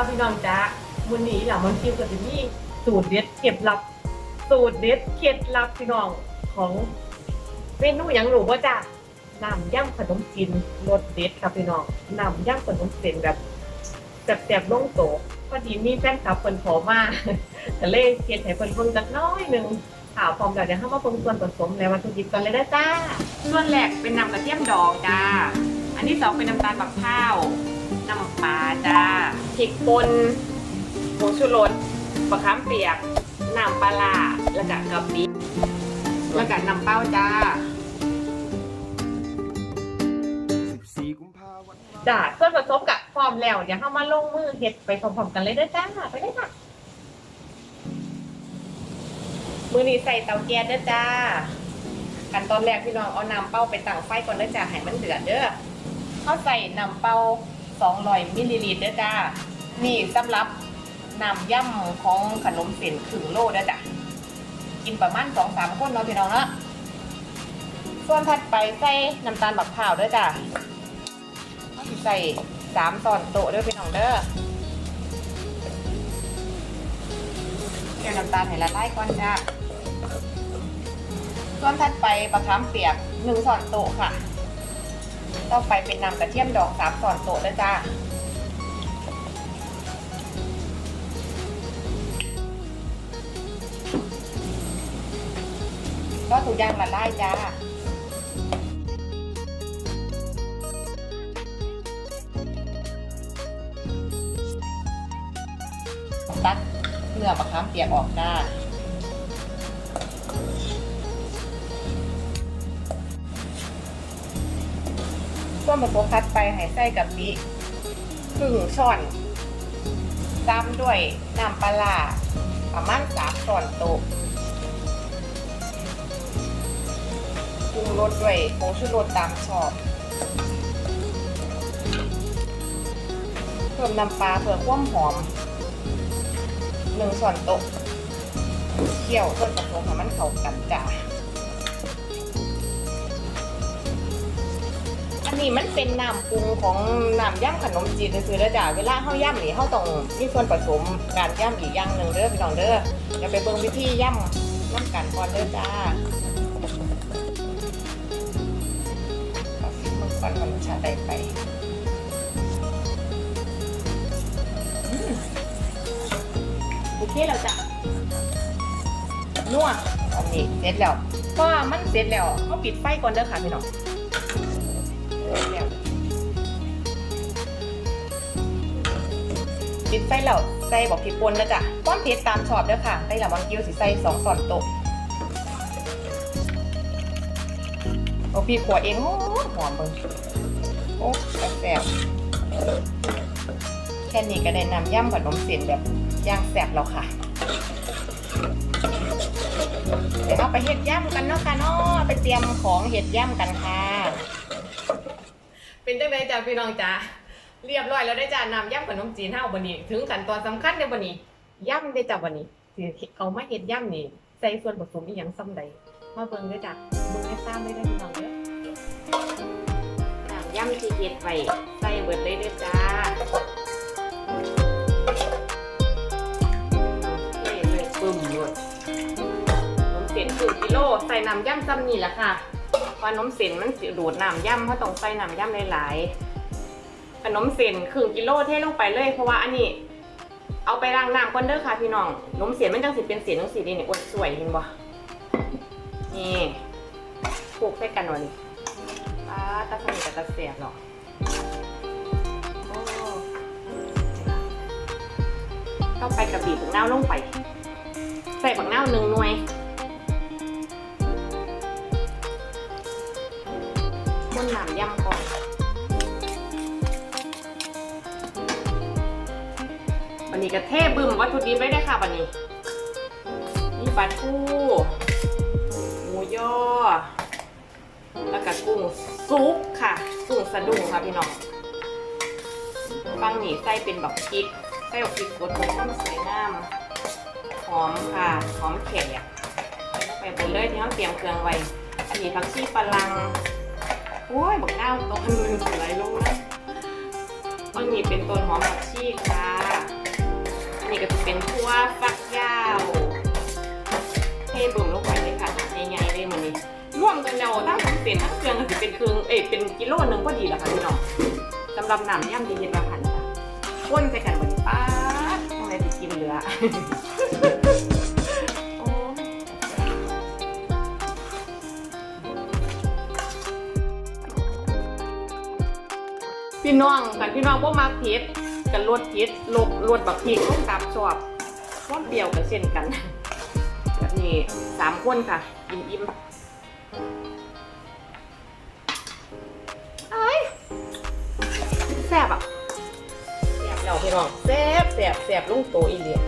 เอาพี่น้องจ้าวันนี้หลังมันคิวกับที่นี่สูตรเด็ดเก็บลับ สูตรเด็ดเคล็ดลับพี่น้องของเมนูยังหรูว่าจ้าน้ำย่ำขนมจีนรสเด็ดครับพี่น้องน้ำย่ำขนมเส้นแบบแซ่บๆลงโตพอดีมีแฟนคลับเพิ่นขอมาก็เลยเฮ็ดให้เพิ่นเพิ่งจักน้อยหนึ่งข่าวพร้อมกันเดี๋ยวเข้ามาปรุงส่วนผสมในวัตถุดิบกันเลยนะจ้าส่วนแรกเป็นน้ำกระเทียมดองจ้า อันที่สองเป็นน้ำตาลบักข้าว น้ำปลาจ้าพริกป่นผงชูรสบะขามเปียก น้ำปลาร้าแล้วก็กะปิแล้วก็น้ำเป้าจ้า14กุมภาพันธ์จ้าส่วนผสมกับพร้อมแล้ว เดี๋ยวเข้ามาลงมือเฮ็ดไปพร้อมๆกันเลยนะจ้า ไปเลยค่ะ มือนี้ใส่เตาแก๊สเด้อจ้าขั้นตอนแรกพี่น้องเอาน้ำเป้าไปตั้งไฟก่อนเด้อจ้าให้มันเดือดเด้อเขาใส่น้ำเป้า 200มิลลิลิตรเด้อจ้า นี่สำหรับน้ำย่ำของขนมเส้นครึ่งโลเด้อจ้ากินประมาณ2-3คนเนาะพี่น้องเนาะส่วนถัดไปใส่น้ำตาลบักพร้าวเด้อจ้าใส่สามตอนโต๊ะเด้อพี่น้องเด้อเดี๋ยวน้ำตาลให้ละลายก่อนจ้าส่วนถัดไปปลาคามเปียกหนึ่งส่อนโต๊ะค่ะ ต่อไปเป็นนำกระเทียมดองสามส่อนโต๊ะด้วยจ้าก็ถูกย่างละลายจ้าตัดเนื้อมะขามเปียกออกจ้า วนผสมคัดไปให้ใส่กับปิครึ่งช้อนตามด้วยน้ำปลาร้าประมาณสามช้อนโต๊ะปรุงรสด้วยผงชูรสตามชอบ เพิ่มน้ำปลาเพื่อความหอมหนึ่งช้อนโต๊ะเคี่ยวส่วนผสมให้มันเข้ากันจ้า นี้มันเป็นน้ำปรุงของน้ำย่ำขนมจีนคือเด้จ้ะเวลาเฮาย่ำนี่เฮาต้องมีส่วนผสมการย่ำอีกอย่างหนึ่งเด้อพี่น้องเด้ออย่าไปเบิ่งวิธีย่ำน้ำกันก่อนเด้อจ้าเอาสิมึงก่อนมันชาได้ไปโอเคแล้วจ้ะนัวอันนี้เสร็จแล้วเพราะว่ามันเสร็จแล้วเขาปิดไฟก่อนเด้อค่ะพี่น้อง ปิดไฟแล้วใส่บอกผิดปนนะจ๊ะความเผ็ดตามชอบเด้อค่ะใส่ละมันกิ้วสิใส่สองส่อนโต๊ะโอ้พี่ขัวเองหอมเบิ่งโอ้แซ่บแค่นี้ก็ได้นำย่ำขนมเส้นแบบย่างแซ่บแล้วค่ะ เดี๋ยวเราไปเห็ดย่ำกันเนาะค่ะเนาะไปเตรียมของเห็ดย่ำกันค่ะ เป็นจังไดจ้าพี่น้องจ้าเรียบร้อยแล้วได้จ้านำย่ำขนมจีนเฮาบันนี้ ถึงขั้นตอนสำคัญในบันนี้ย่ำได้จ้าบันนี้สิเอามาเฮ็ดย่ำนี่ใส่ส่วนผสมอีหยังซ้ำใดมาเบิ่งเด้อจ้าเบิ่งให้ตามได้เด้อพี่น้องเด้อน้ำย่ำที่เฮ็ดไว้ใส่เบิดเลยเด้อจ้าเท่เลยปึ้มเลยขนมเส้นครึ่งกิโลใส่น้ำย่ำซ้ำนี่แหละค่ะ ขนมเส้นมันสิดูดน้ำย่ำเพราะต้องใส่น้ำย่ำหลายๆขนมเส้นครึ่งกิโลเทลงไปเลย เพราะว่าอันนี้เอาไปล้างน้ำก่อนเด้อค่ะพี่น้องขนมเส้นมันจังสิเป็นเส้นจังสินี่นี่อดสวยเห็นบ่ นี่ผูกใส่กันหน่อยนี่ป้าตาสนิทกับตาเสียบหรอกโอ้เข้าไปกับบีบบักนาลงไป ใส่บักนาหนึ่งหน่วย คนหนำยำก่อนวันนี้ก็เทบึมวัตถุดิบไว้ได้ค่ะวันนี้นี่ปลาทูหมูย่อแล้วก็กุ้งซุปค่ะ กุ้งสะดุ้งค่ะพี่น้องฟังนี่ใส่เป็นแบบพริกใส่แบบพริกกดเป็นต้นสวยงามหอมค่ะหอมแขกใส่ลงไปหมดเลยที่เราเตรียมเครื่องไว้อันนี่ผักชีฝรั่ง โอ้ยบักน้าวต้นหนึ่งไหลงนะอันนี้เป็นต้นหอมผักชีค่ะ อันนี้ก็จะเป็นทั่วฟักยาวเทบุ่มลงไปเลยค่ะใหญ่ๆเลยมันนี้ร่วมกันแล้วถ้าทำเป็นทั้งเครื่องก็จะเป็นเครื่องเอ้ยเป็นกิโลนึงก็ดีแล้วค่ะพี่น้องสำหรับหน้ำย่ำดีเย็นมาพันค่ะข้นใส่กันบนป้าทำไมจะกินเหลือ พี่น้องกันพี่น้องพวกมาเผ็ดกันลวดเผ็ดลบลวดบักพริกต้มตามชอบความเปรี้ยวกันเช่นกัน แบบนี้สามคนค่ะอิ่มอิ่มเอ้ยแซ่บอะแซ่บเราพี่น้องแซ่บแซ่บแซ่บลุงโตอีเลีย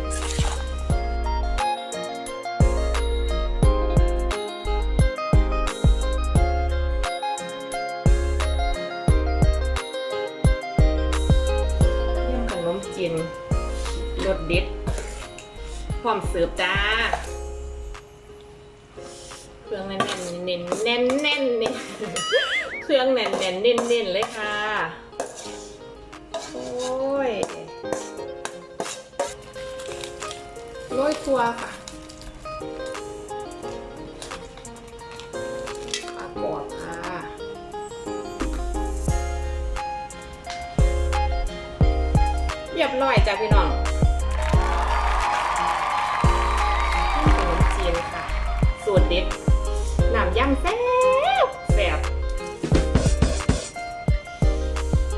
ขนมจีนรสเด็ดพร้อมเสิร์ฟจ้าเครื่องแน่นเน้นแน่นแน่นเนี่เครื่องแน่นแน่นเน้นเน้นเลยค่ะโอ้ยโรยตัวค่ะ รียบร้อยจ้ะพี่น้องขนมจีนค่ะ สูตรเด็ดน้ำยำแซ่บแซ่บ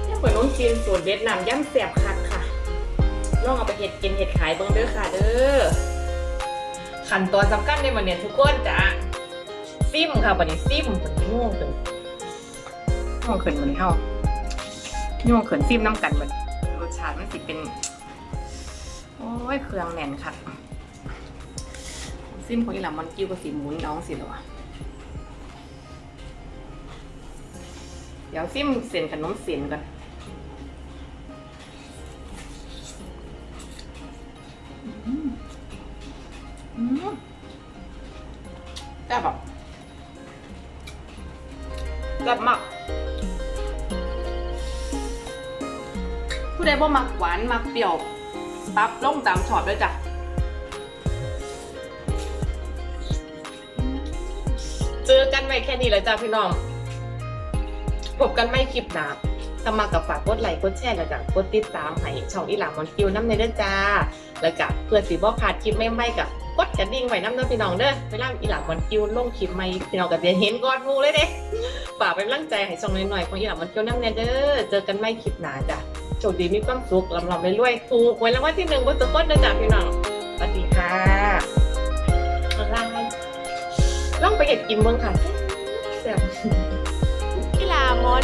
ยำขนมจีนสูตรเด็ดน้ำยำแซ่บคักค่ะลองเอาไปเห็ดกินเห็ดขายเบิ่งเด้อค่ะเด้อขั้นตอนสำคัญในวันนี้ทุกคนจ้ะซิมค่ะวันนี้ซิมเป็นง่วงขึ้นง่วงขึ้นวันนี้เฮาง่วงเขึ้นซิมน้ำกันบัดรสชาดมันสิเป็น โอ้ยเครื่องแน่นค่ะซิมของอีหลามันกิ้วกับสีหมุนน้องสิเหรอวะเดี๋ยวซิมเส้นขนมเส้นก่อน ผู้ใดบ่มักหวานมักเปรี้ยวปรับลงตามชอบด้วยจ้ะเจอกันใหม่แค่นี้แล้วจ้ะพี่น้องพบกันไม่คลิปหนาถ้ามากับฝากกดไลค์กดแชร์แล้วก็กดติดตามให้ช่องอีหลามอนคิวน้ำในเด้อจ้า แล้วก็เพื่อสิบ่พลาดคลิปใหม่ๆกับกดกระดิ่งไว้น้ำเด้อพี่น้องเด้อเวลาอีหลามอนคิวลงคลิปใหม่พี่น้องก็จะเห็นก่อนมูเลยเด้ฝากเป็นกำลังใจให้ช่องหน้อยๆของอีหลามอนคิวน้ำในเด้อเจอกันไม่คลิปหนาจ้ะ ชคดีมีความสุขลำลำไปรวยถูกหว้แล้ววัลที่หนึ่งบนสุขคนนะจ๊ะพี่น้องสวัสดีค่ะลายลองไปเห็ดกินเมืองค่ะแซ่บกีฬามอน